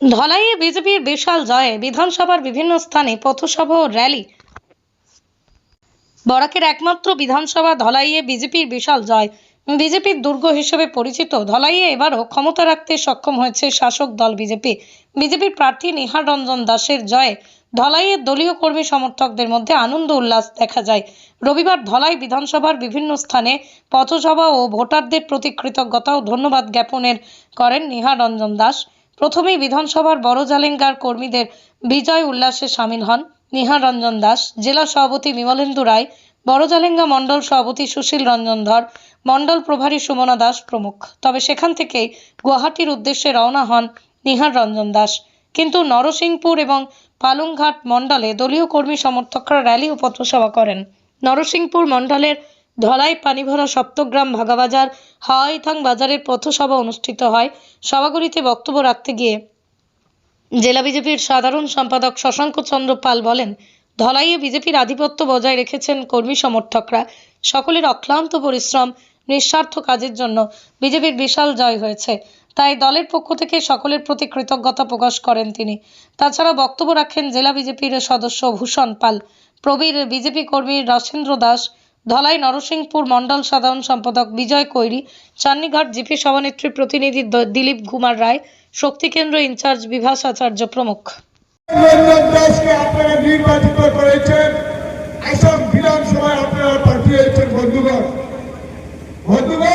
ধলাইয়ে বিজেপির বিশাল জয়ে বিধানসভার বিভিন্ন স্থানে পথসভা ও র্যালি। বরাকের একমাত্র বিধানসভা ধলাইয়ে বিজেপির বিশাল জয়। বিজেপির দুর্গ হিসেবে পরিচিত ধলাইয়ে এবারও ক্ষমতা রাখতে সক্ষম হয়েছে শাসক দল বিজেপি। বিজেপির প্রার্থী নিহার রঞ্জন দাসের জয়ে ধলাইয়ের দলীয় কর্মী সমর্থকদের মধ্যে আনন্দ উল্লাস দেখা যায়। রবিবার ধলাই বিধানসভার বিভিন্ন স্থানে পথসভা ও ভোটারদের প্রতি কৃতজ্ঞতা ও ধন্যবাদ জ্ঞাপনের করেন নিহার রঞ্জন দাস। প্রথমেই বিধানসভার বড় জালেঙ্গার কর্মীদের বিজয় উল্লাসে সামিল হন নিহার রঞ্জন দাস। জেলা সভাপতি বিমলেন্দু রায় বড়জালেঙ্গা মণ্ডল সভাপতি সুশীল রঞ্জন ধর, মণ্ডল প্রভারী সুমনা দাস প্রমুখ। তবে সেখান থেকেই গুয়াহাটির উদ্দেশ্যে রওনা হন নিহার রঞ্জন দাস। কিন্তু নরসিংপুর এবং পালংঘাট মণ্ডলে দলীয় কর্মী সমর্থকরা র্যালি ও পথসভা করেন। নরসিংপুর মণ্ডলের ধলাই পানিভরা সপ্তগ্রাম ভাগাবাজার হাওয়াইথাং বাজারের পথসভা অনুষ্ঠিত হয়। সভাগুলিতে বক্তব্য রাখতে গিয়ে জেলা বিজেপির সাধারণ সম্পাদক শশাঙ্ক চন্দ্র পাল বলেন, ধলাইয়ে বিজেপির আধিপত্য বজায় রেখেছেন কর্মী সমর্থকরা। সকলের অক্লান্ত পরিশ্রম, নিঃস্বার্থ কাজের জন্য বিজেপির বিশাল জয় হয়েছে। তাই দলের পক্ষ থেকে সকলের প্রতি কৃতজ্ঞতা প্রকাশ করেন তিনি। তাছাড়া বক্তব্য রাখেন জেলা বিজেপির সদস্য ভূষণ পাল। প্রবীর বিজেপি কর্মী রাসেন্দ্র দাস ধলাই নরসিংপুর মন্ডল সাধারণ সম্পাদক বিজয় কৈরি, চান্নিঘাট জিপি সভানেত্রী প্রতিনিধি দ- দিলীপ কুমার রায়, শক্তি কেন্দ্র ইনচার্জ বিভাস আচার্য প্রমুখ। বন্ধুগণ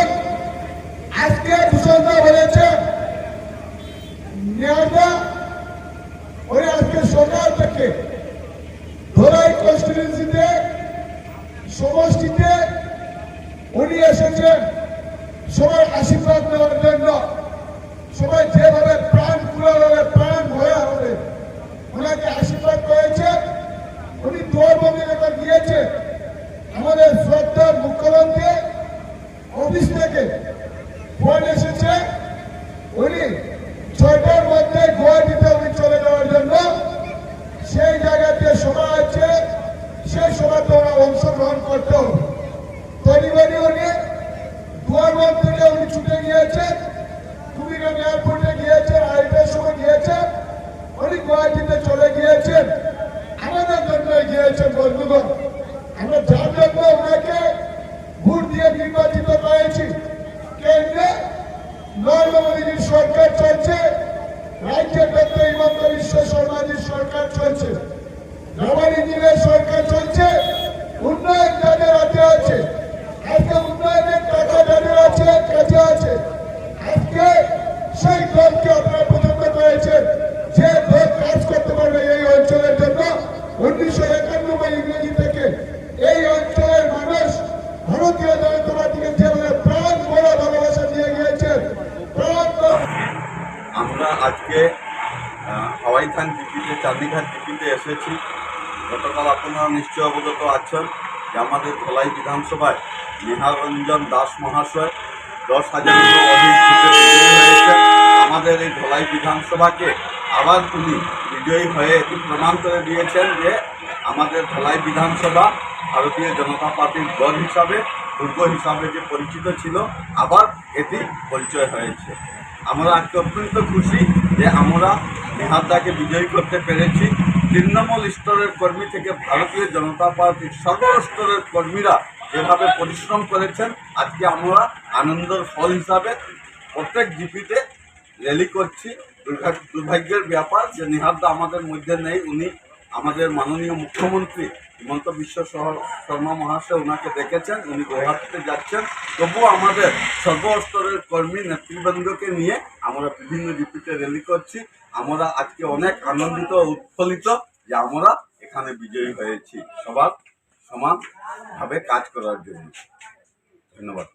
উনি সবাই আশীর্বাদ নেওয়ার জন্য, সবাই যেভাবে প্রাণ খুলে হবে, প্রাণ ভয়া হবে, ওনাকে আশীর্বাদ করেছে, উনি দৌড়বন্দি কথা দিয়েছে আমাদের শ্রদ্ধার মুখ্যমন্ত্রী অফিস থেকে ফোন এসেছে, উনি ছয়টার মধ্যে গুয়াহাটিতে উনি চলে যাওয়ার জন্য, সেই জায়গাতে সভা আছে, সেই সভাতে ওরা অংশগ্রহণ করতে হবে। তৈরি উনি দুয়ারবন্দ থেকে উনি ছুটে গিয়েছেন কুমিরাম এয়ারপোর্টে গিয়েছেন আড়াইটার সময় গিয়েছেন উনি গুয়াহাটিতে চলে গিয়েছেন। আমাদের জন্য গিয়েছেন বন্ধুগণ। আমরা যার জন্য ওনাকে ভোট দিয়ে নির্বাচিত করেছি, কেন্দ্রে নরেন্দ্র মোদীজির সরকার চলছে রাজ্যে ডক্টর হিমন্ত বিশ্ব শর্মাজির সরকার চলছে ইঞ্জিনের সরকার চলছে, উন্নয়ন যাদের হাতে আছে। আজকে যাদের আছে কাছে আছে। আজকে সেই দলকে আপনারা পছন্দ করেছেন যে দল কাজ করতে পারবে এই অঞ্চলের জন্য। উনিশশো একানব্বই ইংরেজি থেকে এই অঞ্চলের মানুষ ভারতীয় জনতা পার্টিকে যেভাবে প্রাণ বড় ভালোবাসা দিয়ে গিয়েছেন আমরা আজকে আহ, হাওয়াইথান জিপিতে চাঁদিঘাট জিপিতে এসেছি। গতকাল আপনারা নিশ্চয় অবগত আছেন যে আমাদের ধলাই বিধানসভায় নিহারঞ্জন দাস মহাশয় দশ হাজারেরও অধিক হয়েছে। আমাদের এই ধলাই বিধানসভাকে আবার তিনি বিজয়ী হয়ে এটি প্রমাণ করে দিয়েছেন যে আমাদের ধলাই বিধানসভা ভারতীয় জনতা পার্টির দল হিসাবে, দুর্গ হিসাবে যে পরিচিত ছিল, আবার এটি পরিচয় হয়েছে। আমরা আজকে অত্যন্ত খুশি যে আমরা নিহারদাকে বিজয়ী করতে পেরেছি। তৃণমূল স্তরের কর্মী থেকে ভারতীয় জনতা পার্টির সর্বস্তরের কর্মীরা যেভাবে পরিশ্রম করেছেন, আজকে আমরা আনন্দের ফল হিসাবে প্রত্যেক জিপিতে র্যালি করছি। দুর্ভা- দুর্ভাগ্যের ব্যাপার যে নিহারদা আমাদের মধ্যে নেই। উনি আমাদের মাননীয় মুখ্যমন্ত্রী হিমন্ত বিশ্ব শর্মা মহাশয় ওনাকে দেখেছেন। উনি গৌহাটিতে যাচ্ছেন। তবুও আমাদের সর্বস্তরের কর্মী, নেতৃবৃন্দকে নিয়ে আমরা বিভিন্ন জিপিতে র্যালি করছি। আমরা আজকে অনেক আনন্দিত উৎফুল্লিত যে আমরা এখানে বিজয়ী হয়েছি। সবার সমানভাবে কাজ করার জন্য। ধন্যবাদ।